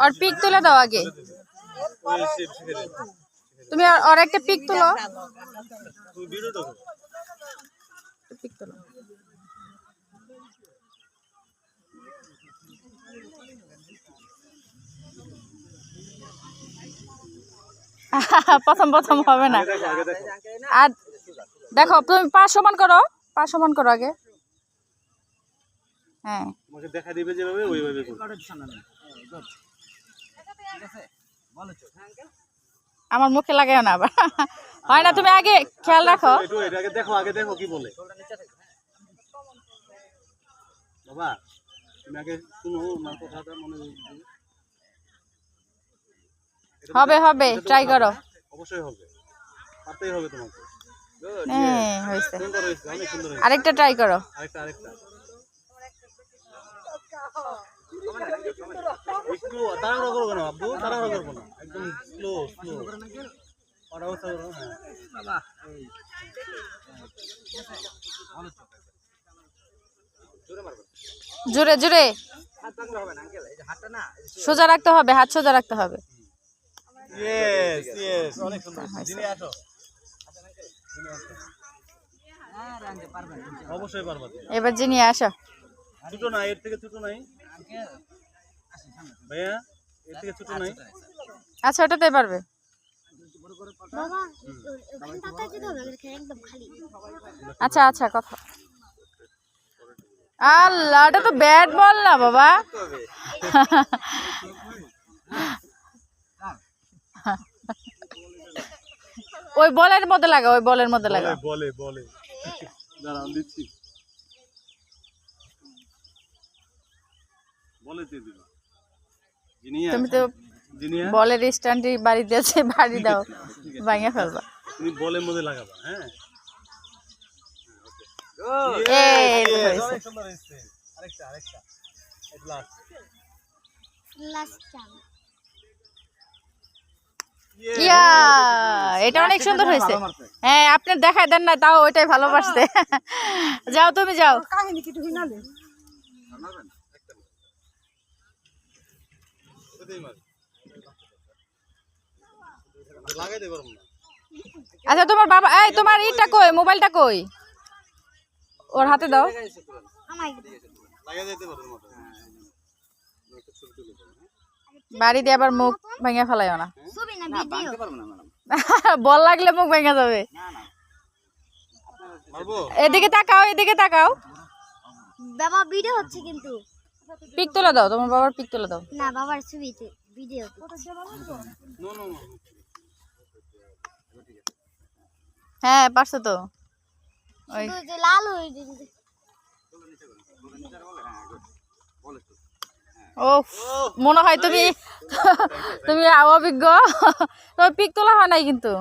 ওর pick তুলে দাও আগে। তুমি ওর একটা পিক তুলো। পিক তুলো। প্রথম প্রথম হবে না। আর দেখো, তুমি পা সমান করো। পা সমান করো আগে। হ্যাঁ। দেখা দিবে যেভাবে, ওইভাবে আমার মুখে লাগাও না আবার। হয় না তুমি আগে খেয়াল রাখো। একটু দেখো আগে দেখো কি বলে। বাবা তুমি আগে শুনো না কথাটা মনে হবে হবে ট্রাই করো। অবশ্যই হবে। পারতেই হবে তোমাকে। হ্যাঁ আরেকটা ট্রাই করো। আরেকটা আরেকটা একটু তাড়াহুড়ো করব না আব্বু তাড়াহুড়ো করব না। একদম স্লো স্লো অবস্থা হ্যাঁ। জোরে জোরে। সোজা রাখতে হবে হাত সোজা রাখতে হবে। তুমি। এবার যিনি আসো। ছোট না এর থেকে ছোট নাই। ভাইয়া? আচ্ছা ওটাতে পারবে। আচ্ছা আচ্ছা কথা। আল্লাহ এটা তো ব্যাট বল না বাবা। ওই বলের মধ্যে লাগা ওই বলের মধ্যে লাগা। বলে বলে দাঁড়ান দিচ্ছি। বলে দিয়ে দিল জিনিয়া তুমি তো বলের স্ট্যান্ডে বাড়ি দিয়েছে বাড়ি দাও ভাঙে ফেলবা। তুমি বলের মধ্যে লাগাবা হ্যাঁ? আরেকটা আরেকটা লাস্ট ইয়া এটা অনেক সুন্দর হয়েছে। হ্যাঁ আপনি দেখাই দেন না তাও ওইটাই ভালোবাসতে। যাও তুমি যাও। মার। লাগাই দে পারব না আচ্ছা তোমার বাবা এই তোমার ইটা কই? মোবাইলটা কই? ওর হাতে দাও। হ্যাঁ? বাড়ি দিয়ে আবার মুখ ভেঙে ফেলাইও না। ভিডিও? বল লাগলে মুখ ভেঙে যাবে। এদিকে তাকাও এদিকে তাকাও। বাবা ভিডিও হচ্ছে কিন্তু। পিক তুলে দাও তোমার বাবার পিক তুলে দাও। না বাবার ছবিতে ভিডিও হ্যাঁ পারছ তো? ওই লাল হয়ে ও মনে হয় তুমি তুমি অভিজ্ঞ। তোমার পিক তোলা হয় নাই কিন্তু।